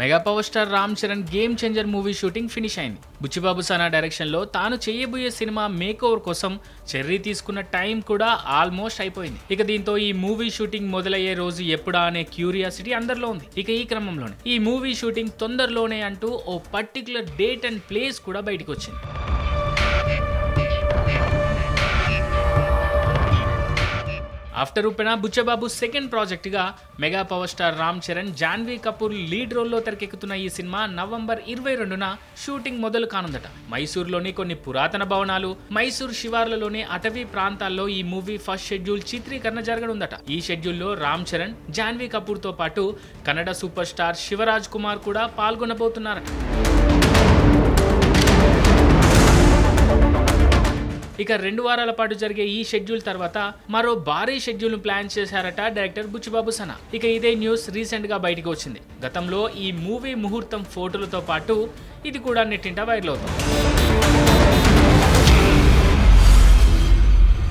Mega power star Ram Charan game changer movie shooting finish అయింది. బుచ్చిబాబు సానా డైరెక్షన్లో తాను చేయబోయే సినిమా మేక్ ఓవర్ కోసం చెర్రీ తీసుకున్న టైం కూడా ఆల్మోస్ట్ అయిపోయింది. ఇక దీంతో ఈ మూవీ షూటింగ్ మొదలయ్యే రోజు ఎప్పుడా అనే క్యూరియాసిటీ అందరిలో ఉంది. ఇక ఈ క్రమంలోనే ఈ మూవీ షూటింగ్ తొందరలోనే అంటూ ఓ పర్టికులర్ డేట్ అండ్ ప్లేస్ కూడా బయటకు వచ్చింది ఆఫ్టర్ ఉపెన బుచ్చబాబు సెకండ్ ప్రాజెక్టుగా mega power star Ram Charan Janhvi Kapoor lead రోల్లో తెరకెక్కుతున్న ఈ సినిమా నవంబర్ ఇరవై రెండున షూటింగ్ మొదలు కానుందట. మైసూర్లోని కొన్ని పురాతన భవనాలు మైసూర్ శివార్లలోని అటవీ ప్రాంతాల్లో ఈ మూవీ ఫస్ట్ షెడ్యూల్ చిత్రీకరణ జరగనుందట. ఈ షెడ్యూల్లో రామ్ చరణ్ జాన్వీ కపూర్తో పాటు కన్నడ సూపర్ స్టార్ శివరాజ్ కుమార్ కూడా పాల్గొనబోతున్నారట. ఇక రెండు వారాల పాటు జరిగే ఈ షెడ్యూల్ తర్వాత మరో భారీ షెడ్యూల్ ప్లాన్ చేశారట డైరెక్టర్ బుచ్చిబాబు సన. ఇక ఇదే న్యూస్ రీసెంట్గా బయటకు వచ్చింది. గతంలో ఈ మూవీ ముహూర్తం ఫోటోలతో పాటు ఇది కూడా నెట్టింట వైరల్ అవుతుంది.